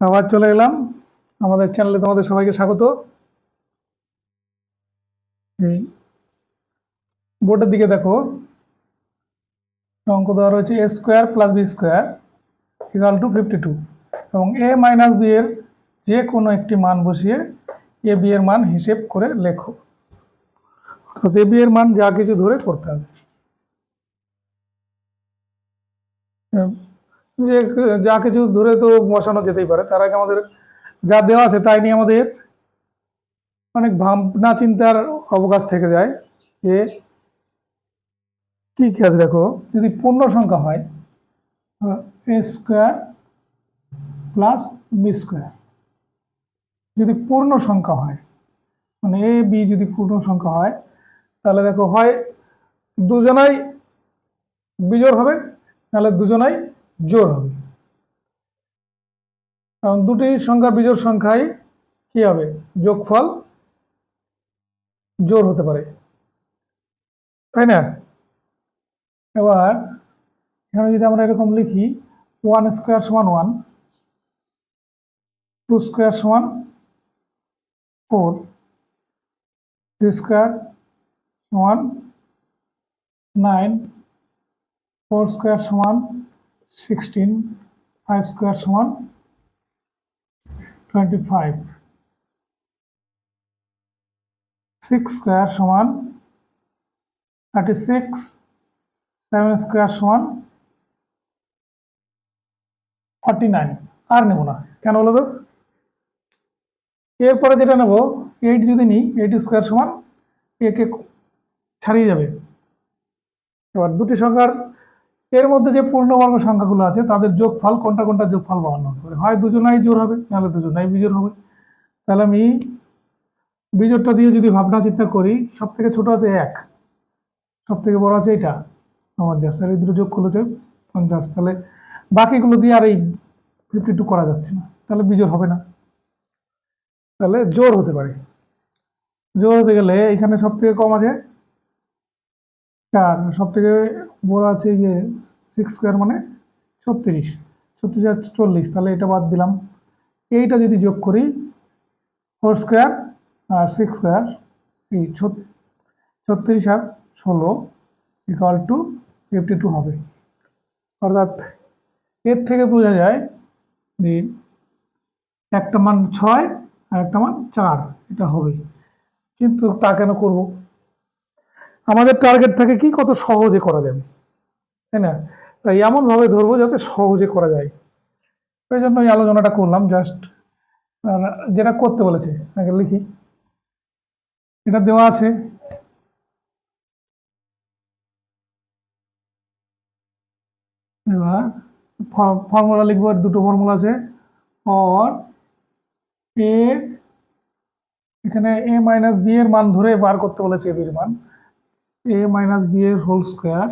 আবার চলে এলাম। আমাদের চ্যানেলে তোমাদের সবাইকে স্বাগত। এই বোর্ডের দিকে দেখো। অঙ্ক দেওয়া রয়েছে a square plus b square equal to fifty two এবং এ মাইনাস বি এর যে কোনো একটি মান বসিয়ে এ বি এর মান হিসেব করে লেখো। অর্থাৎ এ বি এর মান যা কিছু ধরে করতে হবে। যে যা কিছু ধরে তো বসানো যেতেই পারে। তার আগে আমাদের যা দেওয়া আছে তাই নিয়ে আমাদের অনেক ভাবনা চিন্তার অবকাশ থেকে যায় যে কি কি আছে। দেখো, যদি পূর্ণ সংখ্যা হয় a square plus b square যদি পূর্ণ সংখ্যা হয় মানে এ বি যদি পূর্ণ সংখ্যা হয়, তাহলে দেখো হয় দুজনাই বিজোড় হবে, তাহলে দুজনাই জোড় হবে। কারণ দুটি সংখ্যার বিজোড় সংখ্যায় কি হবে? যোগফল জোর হতে পারে। তাই না? এবার এখানে যদি আমরা এরকম লিখি, ওয়ান স্কোয়ার সমান ওয়ান, টু স্কোয়ার সমান ফোর, থ্রি স্কোয়ার সমান নাইন, ফোর স্কোয়ার সমান সিক্সটিন ফাইভ স্কোয়ার সমান টোয়েন্টি ফাইভ সিক্স স্কোয়ার সমান থার্টি সিক্স সেভেন স্কোয়ার সমান ফর্টি নাইন আর নেব না। কেন বলো তো? এরপরে যেটা নেব এইট যদি নিই এইট স্কোয়ার সমান একে ছাড়িয়ে যাবে। এবার দুটি সংখ্যার এর মধ্যে যে পূর্ণবর্গ সংখ্যাগুলো আছে, তাদের যোগফল কোনটা কোনটা যোগফল বাহান্ন হতে পারে হয় দুজনাই জোর হবে, নাহলে দুজনাই বিজোর হবে। তাহলে আমি বিজোরটা দিয়ে যদি ভাবনা চিন্তা করি সব থেকে ছোট আছে এক সব থেকে বড় আছে এটা, পঞ্চাশ। তাহলে এই দুটো যোগ করলে হচ্ছে পঞ্চাশ। তাহলে বাকিগুলো দিয়ে আর এই ফিফটি টু করা যাচ্ছে না, তাহলে বিজোর হবে না। তাহলে জোর হতে পারে। জোর হতে গেলে এখানে সব থেকে কম আছে চার সব থেকে বড় আছে যে সিক্স স্কোয়ার মানে ছত্রিশ ছত্রিশ আর চল্লিশ, তাহলে এটা বাদ দিলাম। এইটা যদি যোগ করি ফোর স্কোয়ার আর সিক্স স্কোয়ার এই ছত্রিশ আর ষোলো ইকাল টু ফিফটি টু হবে। অর্থাৎ এর থেকে বোঝা যায় যে একটা মান ছয় আর একটা মান চার, এটা হবে। কিন্তু তা কেন করব? আমাদের টার্গেট থাকে কি? কত সহজে করা যাবে তাই না? তাই এমনভাবে ধরবো যাতে সহজে করা যায়। ওই জন্য এই আলোচনাটা করলাম জাস্ট যেটা করতে বলেছে, আগে লিখি। এটা দেওয়া আছে। এবার ফর্মুলা লিখব দুটো ফর্মুলা আছে। অর এ এখানে এ মাইনাস বি এর মান ধরে বার করতে বলেছে এ বির মান। এ মাইনাস বি এর হোল স্কোয়ার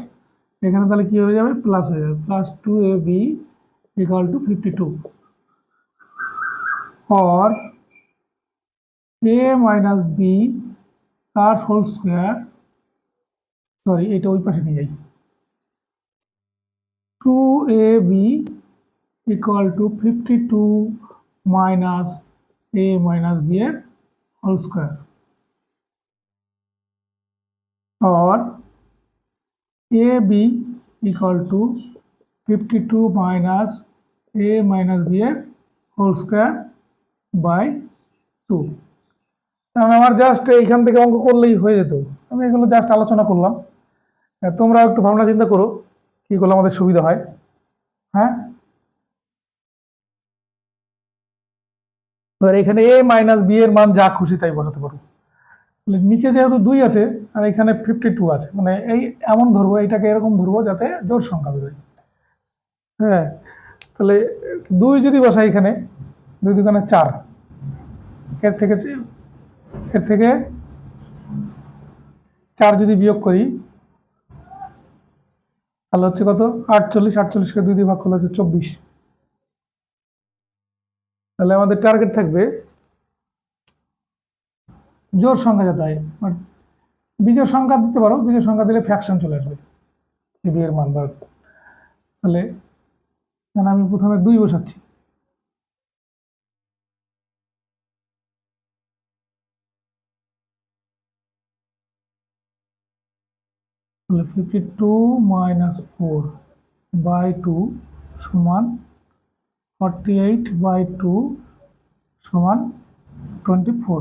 এখানে তাহলে কি হয়ে যাবে? প্লাস হয়ে যাবে। Plus two a b equal to fifty two or a minus b তার হোল স্কোয়ার সরি এটা ওই পাশে নিয়ে যাই। Two a b equal to fifty two minus a minus b এর whole square or a b equal to 52 minus a minus b এর whole square by two কারণ আমার জাস্ট এইখান থেকে অঙ্ক করলেই হয়ে যেত। আমি এগুলো জাস্ট আলোচনা করলাম। তোমরা একটু ভাবনা চিন্তা করো, কী করলে আমাদের সুবিধা হয়। হ্যাঁ? এবার এখানে এ মাইনাস বি এর মান যা খুশি তাই বসাতে পারো। তাহলে নিচে যেহেতু দুই আছে, আর এখানে ফিফটি টু আছে। মানে এই এমন ধরবো, এইটাকে এরকম ধরবো যাতে জোর সংখ্যা বেরোয়। হ্যাঁ তাহলে দুই যদি বসাই এখানে, দুই দুখানে চার, এর থেকে এর থেকে চার যদি বিয়োগ করি, তাহলে হচ্ছে কত? আটচল্লিশ, আটচল্লিশকে দুই দিয়ে ভাগ করলে হচ্ছে চব্বিশ। তাহলে আমাদের টার্গেট থাকবে জোর সংখ্যা যেতে হয় মানে বিজয় সংখ্যা দিতে পারো বীজের সংখ্যা দিলে ফ্যাকশন চলে আসবে এবি এর মান বার তাহলে মানে আমি প্রথমে দুই বসাচ্ছি। তাহলে fifty two minus four by two সমান ফর্টি এইট বাই টু সমান টোয়েন্টি ফোর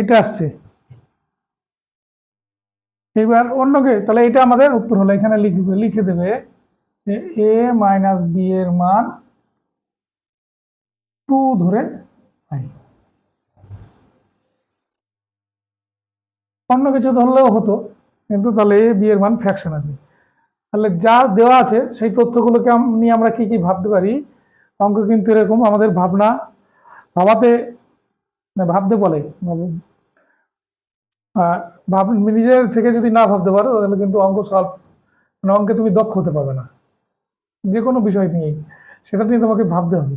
এটা আসছে। এবার অন্যকে, তাহলে এটা আমাদের উত্তর হলো। এখানে লিখবে লিখে দেবে এ মাইনাস বি এর মান টু ধরে অন্য কিছু ধরলেও হতো, কিন্তু তাহলে এ বি এর মান ফ্যাকশন আছে। তাহলে যা দেওয়া আছে, সেই তথ্যগুলোকে নিয়ে আমরা কি কি ভাবতে পারি? অঙ্ক কিন্তু এরকম, আমাদের ভাবনা, ভাবাতে না, ভাবতে বলে। ভাব- নিজের থেকে যদি না ভাবতে পারো, তাহলে কিন্তু অঙ্ক সলভ মানে অঙ্কে তুমি দক্ষ হতে পারবে না। যে কোনো বিষয় নিয়েই। সেটা নিয়ে তোমাকে ভাবতে হবে।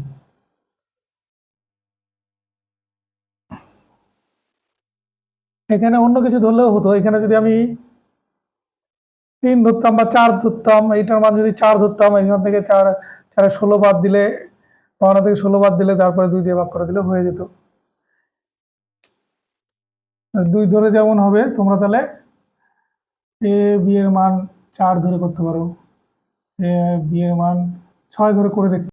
এখানে অন্য কিছু ধরলেও হতো। এখানে যদি আমি তিন ধরতাম বা চার ধরতাম, এইটার মান যদি চার ধরতাম এখান থেকে চার, চারে ষোলো বাদ দিলে বাউন্ন থেকে ষোলো বাদ দিলে তারপরে দুই দিয়ে ভাগ করে দিলে হয়ে যেত। দুই ধরে যেমন হবে, তোমরা তাহলে এ বিয়ের মান চার ধরে করতে পারো। এ বি এর মান ছয় ধরে করে দেখতে